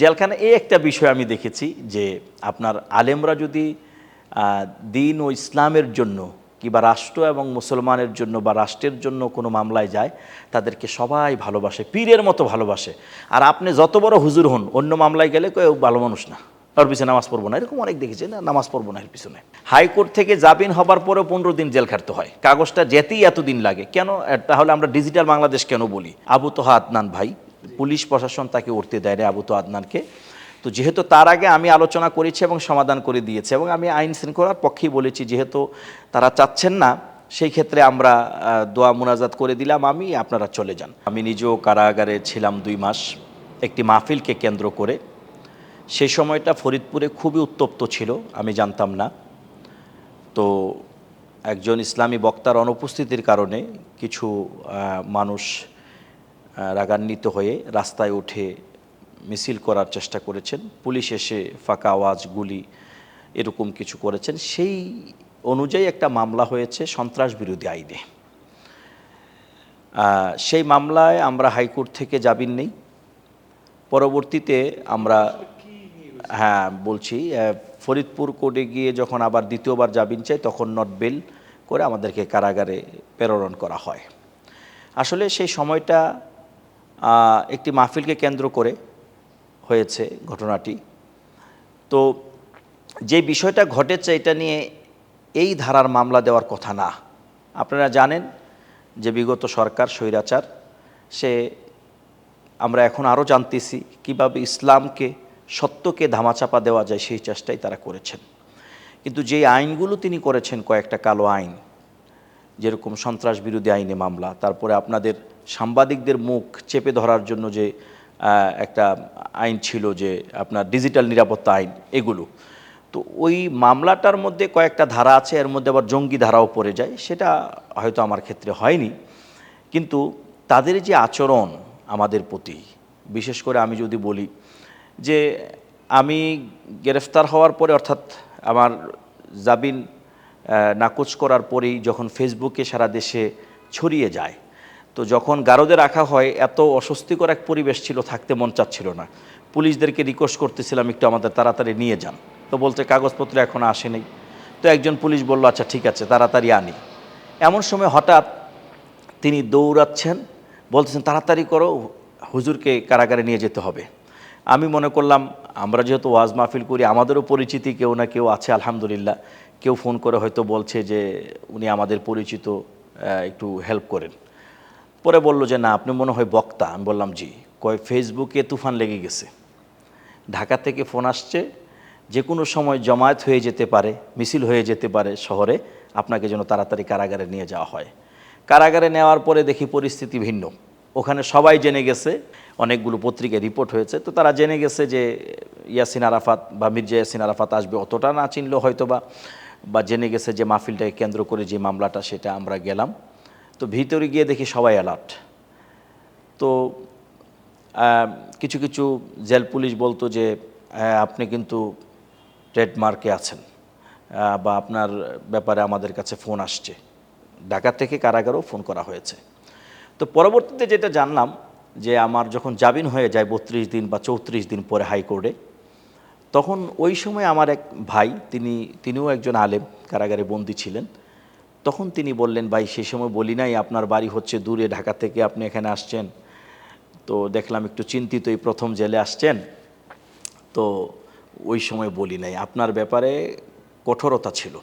জেলখানা, এই একটা বিষয় আমি দেখেছি যে আপনার আলেমরা যদি দিন ও ইসলামের জন্য কিংবা রাষ্ট্র এবং মুসলমানের জন্য বা রাষ্ট্রের জন্য কোনো মামলায় যায়, তাদেরকে সবাই ভালোবাসে, পীরের মতো ভালোবাসে। আর আপনি যত বড় হুজুর হন, অন্য মামলায় গেলে কেউ ভালো মানুষ না। ওর পিছনে নামাজ পড়ব না, এরকম অনেক দেখেছি না, নামাজ পড়ব না এর পিছনে। হাইকোর্ট থেকে জামিন হবার পরেও পনেরো দিন জেল খাটতে হয়। কাগজটা যেতেই এতদিন লাগে। কেন? তাহলে আমরা ডিজিটাল বাংলাদেশ কেন বলি? আবু তোহা আদনান ভাই পুলিশ প্রশাসন তাকে উঠতে দেয় রে আবু তো আদনানকে তো যেহেতু তার আগে আমি আলোচনা করেছি এবং সমাধান করে দিয়েছি এবং আমি আইন শৃঙ্খলার পক্ষেই বলেছি, যেহেতু তারা চাচ্ছেন না, সেই ক্ষেত্রে আমরা দোয়া মুনাজাত করে দিলাম, আমি, আপনারা চলে যান। আমি নিজেও কারাগারে ছিলাম দুই মাস, একটি মাহফিলকে কেন্দ্র করে। সেই সময়টা ফরিদপুরে খুবই উত্তপ্ত ছিল, আমি জানতাম না। তো একজন ইসলামী বক্তার অনুপস্থিতির কারণে কিছু মানুষ রাগান্বিত হয়ে রাস্তায় উঠে মিছিল করার চেষ্টা করেছেন। পুলিশ এসে ফাঁকা আওয়াজ, গুলি এরকম কিছু করেছেন। সেই অনুযায়ী একটা মামলা হয়েছে সন্ত্রাস বিরোধী আইনে। সেই মামলায় আমরা হাইকোর্ট থেকে জামিন নেই। পরবর্তীতে আমরা হ্যাঁ বলছি ফরিদপুর কোর্টে গিয়ে যখন আবার দ্বিতীয়বার জামিন চাই, তখন নট বেল করে আমাদেরকে কারাগারে প্রেরণ করা হয়। আসলে সেই সময়টা একটি মাহফিলকে কেন্দ্র করে হয়েছে ঘটনাটি। তো যে বিষয়টা ঘটেছে, এটা নিয়ে এই ধারার মামলা দেওয়ার কথা না। আপনারা জানেন যে বিগত সরকার স্বৈরাচার, সে আমরা এখন আরও জানতেছি কীভাবে ইসলামকে, সত্যকে ধামাচাপা দেওয়া যায় সেই চেষ্টাই তারা করেছেন। কিন্তু যে আইনগুলো তিনি করেছেন, কয়েকটা কালো আইন, যেরকম সন্ত্রাস বিরোধী আইনে মামলা, তারপরে আপনাদের সাংবাদিকদের মুখ চেপে ধরার জন্য যে একটা আইন ছিল যে আপনার ডিজিটাল নিরাপত্তা আইন এগুলো। তো ওই মামলাটার মধ্যে কয়েকটা ধারা আছে এর মধ্যে আবার জঙ্গি ধারাও পড়ে যায় সেটা হয়তো আমার ক্ষেত্রে হয়নি। কিন্তু তাদের যে আচরণ আমাদের প্রতি বিশেষ করে আমি যদি বলি যে আমি গ্রেফতার হওয়ার পরে অর্থাৎ আমার আহ, নাকচ করার পরেই যখন ফেসবুকে সারা দেশে ছড়িয়ে যায় তো যখন গারদে রাখা হয়, এত অস্বস্তিকর এক পরিবেশ ছিল, থাকতে মন চাচ্ছিল না। পুলিশদেরকে রিকোয়েস্ট করতেছিলাম, একটু আমাদের তাড়াতাড়ি নিয়ে যান। তো বলছে, কাগজপত্র এখনও আসেনি। তো একজন পুলিশ বলল আচ্ছা ঠিক আছে, তাড়াতাড়ি আনি। এমন সময় হঠাৎ তিনি দৌড়াচ্ছেন, বলতেছেন, তাড়াতাড়ি করো, হুজুরকে কারাগারে নিয়ে যেতে হবে। আমি মনে করলাম, আমরা যেহেতু ওয়াজ মাহফিল করি, আমাদেরও পরিচিতি, কেউ না কেউ আছে, আলহামদুলিল্লাহ। কেউ ফোন করে হয়তো বলছে যে, উনি আমাদের পরিচিত একটু হেল্প করেন। পরে বলল যে, না, আপনি মনে হয় বক্তা। আমি বললাম, জি। কয়, ফেসবুকে তুফান লেগে গেছে। ঢাকা থেকে ফোন আসছে, যে কোনো সময় জমায়েত হয়ে যেতে পারে, মিছিল হয়ে যেতে পারে শহরে, আপনাকে যেন তাড়াতাড়ি কারাগারে নিয়ে যাওয়া হয়। কারাগারে নেওয়ার পরে দেখি পরিস্থিতি ভিন্ন। ওখানে সবাই জেনে গেছে, অনেকগুলো পত্রিকায় রিপোর্ট হয়েছে। তো তারা জেনে গেছে যে, ইয়াসিন আরাফাত বা মির্জা ইয়াসিন আরাফাত আসবে, অতটা না চিনলেও হয়তো বা বা জেনে গেছে যে মাহফিলটাকে কেন্দ্র করে যে মামলাটা, সেটা আমরা গেলাম। তো ভিতরে গিয়ে দেখি সবাই অ্যালার্ট তো কিছু কিছু জেল পুলিশ বলতো যে আপনি কিন্তু ট্রেডমার্কে আছেন বা আপনার ব্যাপারে আমাদের কাছে ফোন আসছে। ঢাকা থেকে কারাগারেও ফোন করা হয়েছে। তো পরবর্তীতে যেটা জানলাম যে, আমার যখন জামিন হয়ে যায় বত্রিশ দিন বা চৌত্রিশ দিন পরে হাইকোর্টে, তখন ওই সময় আমার এক ভাই, তিনি, তিনিও একজন আলেম, কারাগারে বন্দী ছিলেন তখন তিনি বললেন, ভাই, সে সময় বলি নাই, আপনার বাড়ি হচ্ছে দূরে, ঢাকা থেকে আপনি এখানে আসছেন। তো দেখলাম একটু চিন্তিত, এই প্রথম জেলে আসছেন। তো ওই সময় বলি নাই। আপনার ব্যাপারে কঠোরতা ছিল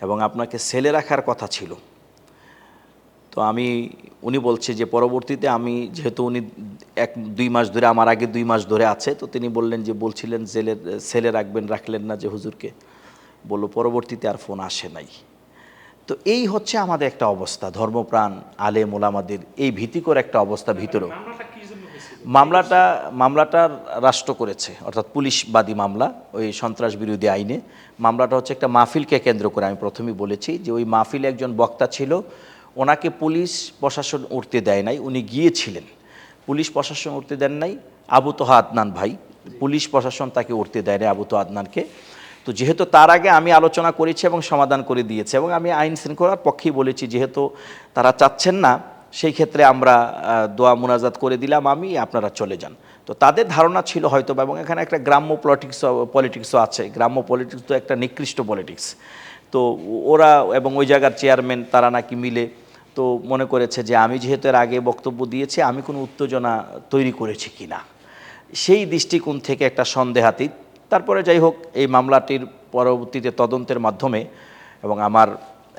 এবং আপনাকে সেলে রাখার কথা ছিল। তো আমি, উনি বলছে যে, পরবর্তীতে আমি, যেহেতু উনি এক, দুই মাস ধরে, আমার আগে দুই মাস ধরে আছে, তো তিনি বললেন যে, বলছিলেন, জেলের, সেলে রাখবেন, রাখলেন না যে হুজুরকে। বলল, পরবর্তীতে আর ফোন আসে নাই। তো এই হচ্ছে আমাদের একটা অবস্থা ধর্মপ্রাণ আলে মোলামাদের এই ভীতিকর একটা অবস্থা ভিতরেও। মামলাটা মামলাটা রাষ্ট্র করেছে অর্থাৎ পুলিশবাদী মামলা ওই সন্ত্রাস বিরোধী আইনে। মামলাটা হচ্ছে একটা মাহফিলকে কেন্দ্র করে আমি প্রথমেই বলেছি যে ওই মাহফিলে একজন বক্তা ছিল ওনাকে পুলিশ প্রশাসন উঠতে দেয় নাই উনি গিয়েছিলেন। পুলিশ প্রশাসন উঠতে দেন নাই আবু তোহা আদনান ভাই পুলিশ প্রশাসন তাকে উঠতে দেয় নাই আবু তো আদনানকে। তো যেহেতু তার আগে আমি আলোচনা করেছি এবং সমাধান করে দিয়েছি এবং আমি আইন শৃঙ্খলার পক্ষেই বলেছি, যেহেতু তারা চাচ্ছেন না, সেই ক্ষেত্রে আমরা দোয়া মুনাজাত করে দিলাম, আমি, আপনারা চলে যান। তো তাদের ধারণা ছিল হয়তো এবং এখানে একটা গ্রাম্য পলিটিক্স পলিটিক্সও আছে। গ্রাম্য পলিটিক্স তো একটা নিকৃষ্ট পলিটিক্স তো ওরা এবং ওই জায়গার চেয়ারম্যান তারা নাকি মিলে, তো মনে করেছে যে আমি যেহেতু এর আগে বক্তব্য দিয়েছি, আমি কোনো উত্তেজনা তৈরি করেছি কি না সেই দৃষ্টিকোণ থেকে একটা সন্দেহাতীত তারপরে যাই হোক এই মামলাটির পরবর্তীতে তদন্তের মাধ্যমে এবং আমার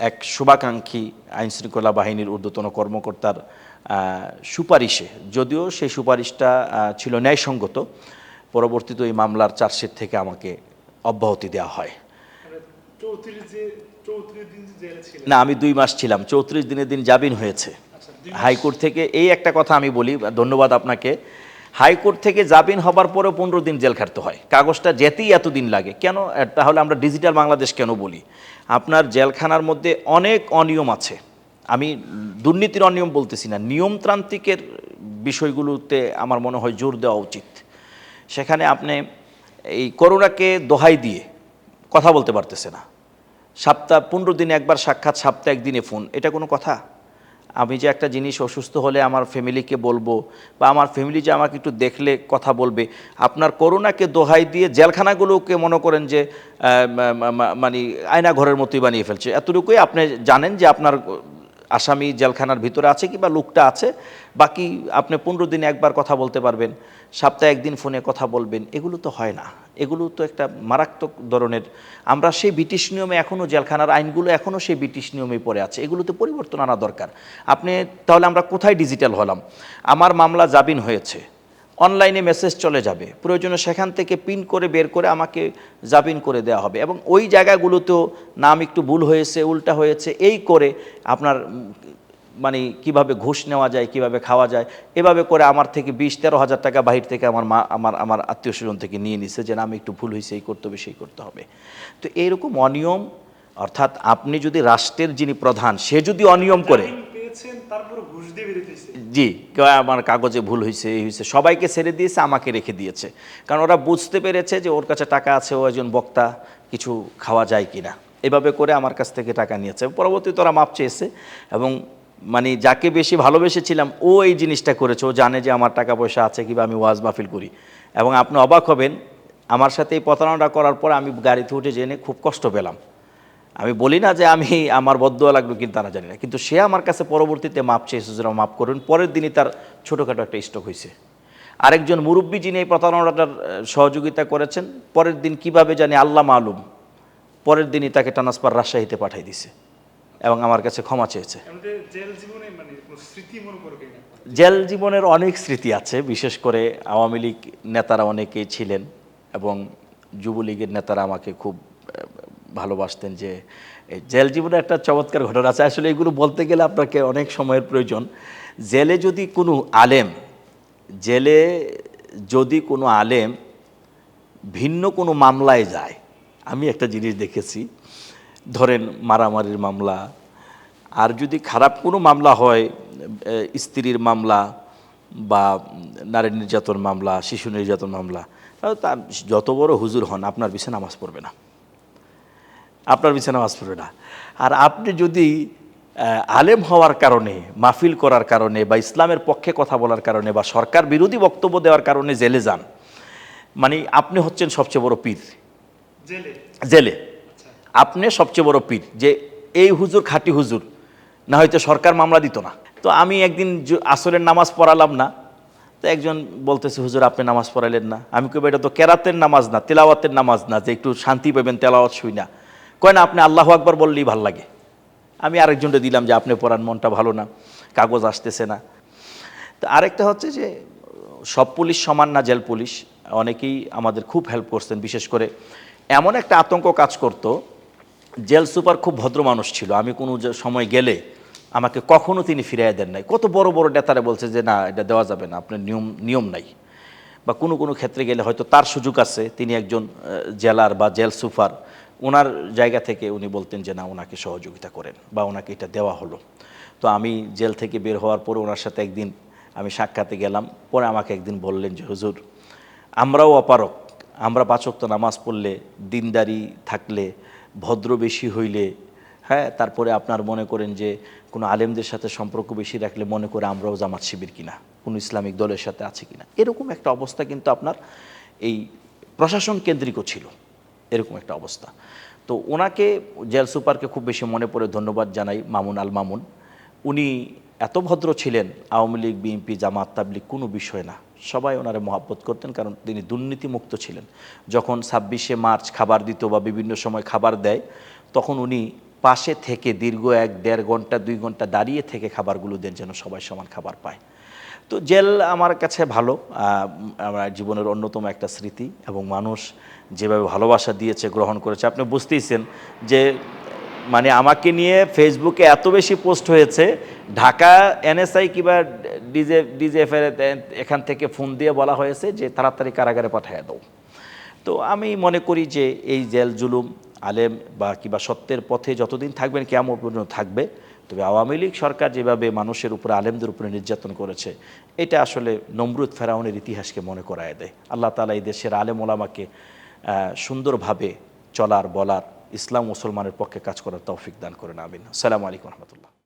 এক শুভাকাঙ্ক্ষী আইনশৃঙ্খলা বাহিনীর ঊর্ধ্বতন কর্মকর্তার সুপারিশে যদিও সেই সুপারিশটা ছিল ন্যায়সঙ্গত পরবর্তীতে এই মামলার চার্জশিট থেকে আমাকে অব্যাহতি দেওয়া হয়। না আমি দুই মাস ছিলাম চৌত্রিশ দিনের দিন জামিন হয়েছে। আচ্ছা হাইকোর্ট থেকে এই একটা কথা আমি বলি ধন্যবাদ আপনাকে হাইকোর্ট থেকে জামিন হবার পরেও পনেরো দিন জেল খাটতে হয়। কাগজটা যেতেই এতদিন লাগে। কেন? তাহলে আমরা ডিজিটাল বাংলাদেশ কেন বলি? আপনার জেলখানার মধ্যে অনেক অনিয়ম আছে। আমি দুর্নীতির অনিয়ম বলতেছি না। নিয়মতান্ত্রিকের বিষয়গুলোতে আমার মনে হয় জোর দেওয়া উচিত। সেখানে আপনি এই করোনাকে দোহাই দিয়ে কথা বলতে পারতেছে না। সপ্তাহ, পনেরো দিনে একবার সাক্ষাৎ সপ্তাহে একদিনে ফোন, এটা কোনো কথা? আমি যে একটা জিনিস অসুস্থ হলে আমার ফ্যামিলিকে বলব বা আমার ফ্যামিলি যে আমাকে একটু দেখলে কথা বলবে, আপনার করোনাকে দোহাই দিয়ে জেলখানাগুলোকে মনে করেন যে মানে আয়না ঘরের মতোই বানিয়ে ফেলছে। এতটুকুই আপনি জানেন যে আপনার আসামি জেলখানার ভিতরে আছে কিংবা লোকটা আছে, বাকি আপনি পনেরো দিনে একবার কথা বলতে পারবেন, সপ্তাহে একদিন ফোনে কথা বলবেন, এগুলো তো হয় না। এগুলো তো একটা মারাত্মক ধরনের, আমরা সেই ব্রিটিশ নিয়মে এখনও জেলখানার আইনগুলো এখনও সেই ব্রিটিশ নিয়মে পড়ে আছে, এগুলোতে পরিবর্তন আনা দরকার। আপনি, তাহলে আমরা কোথায় ডিজিটাল হলাম? আমার মামলা জাবিন হয়েছে। অনলাইনে মেসেজ চলে যাবে। প্রয়োজনে সেখান থেকে পিন করে বের করে আমাকে জামিন করে দেওয়া হবে এবং ওই জায়গাগুলোতেও নাম একটু ভুল হয়েছে, উল্টা হয়েছে, এই করে আপনার মানে কীভাবে ঘুষ নেওয়া যায়, কীভাবে খাওয়া যায়, এভাবে করে আমার থেকে বিশ, তেরো হাজার টাকা বাহির থেকে আমার মা, আমার আমার আত্মীয় স্বজন থেকে নিয়ে নিছে যে না, আমি একটু ভুল হয়েছে, এই করতে হবে, সেই করতে হবে। তো এইরকম অনিয়ম, অর্থাৎ আপনি যদি রাষ্ট্রের যিনি প্রধান, সে যদি অনিয়ম করে পেয়েছেন তারপরে ঘুষ দিয়ে বেরোতেছে জি আমার কাগজে ভুল হয়েছে এই হয়েছে সবাইকে ছেড়ে দিয়েছে, আমাকে রেখে দিয়েছে। কারণ ওরা বুঝতে পেরেছে যে ওর কাছে টাকা আছে, ও একজন বক্তা, কিছু খাওয়া যায় কি না এভাবে করে আমার কাছ থেকে টাকা নিয়েছে। পরবর্তীতে ওরা মাপ চেয়েছে এবং মানে যাকে বেশি ভালোবেসেছিলাম, ও এই জিনিসটা করেছে। ও জানে যে আমার টাকা পয়সা আছে কিংবা আমি ওয়াজ মাহফিল করি। এবং আপনি অবাক হবেন, আমার সাথে এই প্রতারণাটা করার পর আমি গাড়িতে উঠে জেনে খুব কষ্ট পেলাম। আমি বলি না যে আমি আমার বদুয়া লাগল কিন্তু তারা জানি না। কিন্তু সে আমার কাছে পরবর্তীতে মাপ চেয়েছে যেন মাপ করুন। পরের দিনই তার ছোটোখাটো একটা স্ট্রোক হয়েছে। আরেকজন মুরব্বী যিনি এই প্রতারণাটার সহযোগিতা করেছেন পরের দিন কীভাবে জানি আল্লাহ মালুম। পরের দিনই তাকে ট্রান্সফার রাজশাহীতে পাঠিয়ে দিছে এবং আমার কাছে ক্ষমা চেয়েছে। জেল মানে জেল জীবনের অনেক স্মৃতি আছে বিশেষ করে আওয়ামী লীগ নেতারা অনেকেই ছিলেন এবং যুবলীগের নেতারা আমাকে খুব ভালোবাসতেন যে জেল জীবনে একটা চমৎকার ঘটনা আছে। আসলে এগুলো বলতে গেলে আপনাকে অনেক সময়ের প্রয়োজন। জেলে যদি কোনো আলেম, জেলে যদি কোনো আলেম ভিন্ন কোনো মামলায় যায়, আমি একটা জিনিস দেখেছি, ধরেন মারামারির মামলা, আর যদি খারাপ কোনো মামলা হয় স্ত্রীর মামলা বা নারী নির্যাতন মামলা, শিশু নির্যাতন মামলা, তাহলে তা যত বড় হুজুর হন, আপনার পিছনে নামাজ পড়বে না। আপনার পিছনে নামাজ পড়বে না। আর আপনি যদি আলেম হওয়ার কারণে মাহফিল করার কারণে বা ইসলামের পক্ষে কথা বলার কারণে বা সরকার বিরোধী বক্তব্য দেওয়ার কারণে জেলে যান মানে আপনি হচ্ছেন সবচেয়ে বড় পীর। জেলে? জেলে। আচ্ছা। আপনি সবচেয়ে বড় পীর যে এই হুজুর খাঁটি হুজুর না হয়তো সরকার মামলা দিত না। তো আমি একদিন আসরের নামাজ পড়ালাম না তো একজন বলতেছে হুজুর আপনি নামাজ পড়াইলেন না। আমি কই এটা তো কেরাতের নামাজ না তেলাওয়াতের নামাজ না যে একটু শান্তি পাবেন তেলাওয়াত শুই না। কয় না, আপনি আল্লাহ আকবার বললেই ভালো লাগে। আমি আরেকজনটা দিলাম যে, আপনি পড়ান, মনটা ভালো না, কাগজ আসতেছে না। তো আরেকটা হচ্ছে যে, সব পুলিশ সমান না জেল পুলিশ, অনেকেই আমাদের খুব হেল্প করছেন, বিশেষ করে এমন একটা আতঙ্ক কাজ করতো, জেল সুপার খুব ভদ্র মানুষ ছিল, আমি কোনো সময় গেলে আমাকে কখনো তিনি ফিরিয়ে দেন নাই। কত বড় বড় নেতারা বলছে যে, না, এটা দেওয়া যাবে না, আপনার নিয়ম নিয়ম নাই। বা কোনো কোনো ক্ষেত্রে গেলে হয়তো তার সুযোগ আছে, তিনি একজন জেলার বা জেল সুপার ওনার জায়গা থেকে উনি বলতেন যে, না, ওনাকে সহযোগিতা করেন বা ওনাকে এটা দেওয়া হলো। তো আমি জেল থেকে বের হওয়ার পরে ওনার সাথে একদিন আমি সাক্ষাতে গেলাম। পরে আমাকে একদিন বললেন যে, হুজুর, আমরাও অপারক। আমরা পাচক তো নামাজ পড়লে, দিনদারি থাকলে, ভদ্র বেশি হইলে হ্যাঁ তারপরে আপনার মনে করেন যে, কোনো আলেমদের সাথে সম্পর্ক বেশি রাখলে মনে করে আমরাও জামাত শিবির কিনা, কোনো ইসলামিক দলের সাথে আছে কিনা? এরকম একটা অবস্থা কিন্তু আপনার এই প্রশাসন কেন্দ্রিকও ছিল। এরকম একটা অবস্থা। তো ওনাকে জেল সুপারকে খুব বেশি মনে পড়ে ধন্যবাদ জানাই মামুন আল মামুন। উনি এত ভদ্র ছিলেন, আওয়ামী লীগ, বিএনপি, জামাত, তাবলিগ, কোনো বিষয় না। সবাই ওনারে মহাব্বত করতেন কারণ তিনি দুর্নীতিমুক্ত ছিলেন। যখন ছাব্বিশে মার্চ খাবার দিত বা বিভিন্ন সময় খাবার দেয়, তখন উনি পাশে থেকে দীর্ঘ এক, দেড় ঘণ্টা, দুই ঘণ্টা দাঁড়িয়ে থেকে খাবারগুলো দেন যেন সবাই সমান খাবার পায়। তো জেল আমার কাছে ভালো আমার জীবনের অন্যতম একটা স্মৃতি এবং মানুষ যেভাবে ভালোবাসা দিয়েছে, গ্রহণ করেছে। আপনি বুঝতেইছেন যে মানে আমাকে নিয়ে ফেসবুকে এত বেশি পোস্ট হয়েছে, ঢাকা এনএসআই কিংবা ডিজে ডিজেএফের এখান থেকে ফোন দিয়ে বলা হয়েছে যে, তাড়াতাড়ি কারাগারে পাঠিয়ে দাও। তো আমি মনে করি যে, এই জেল জুলুম, আলেম বা কিবা সত্যের পথে যতদিন থাকবেন কেমন পর্যন্ত থাকবে। তবে আওয়ামী লীগ সরকার যেভাবে মানুষের উপরে, আলেমদের উপরে নির্যাতন করেছে, এটা আসলে নমরুদ ফেরাউনের ইতিহাসকে মনে করায় দেয়। আল্লাহ তালা এই দেশের আলেম ওলামাকে সুন্দরভাবে চলার, বলার, ইসলাম মুসলমানের পক্ষে কাজ করার তৌফিক দান করেন, আমিন। আসসালামু আলাইকুম রহমতুল্লাহ।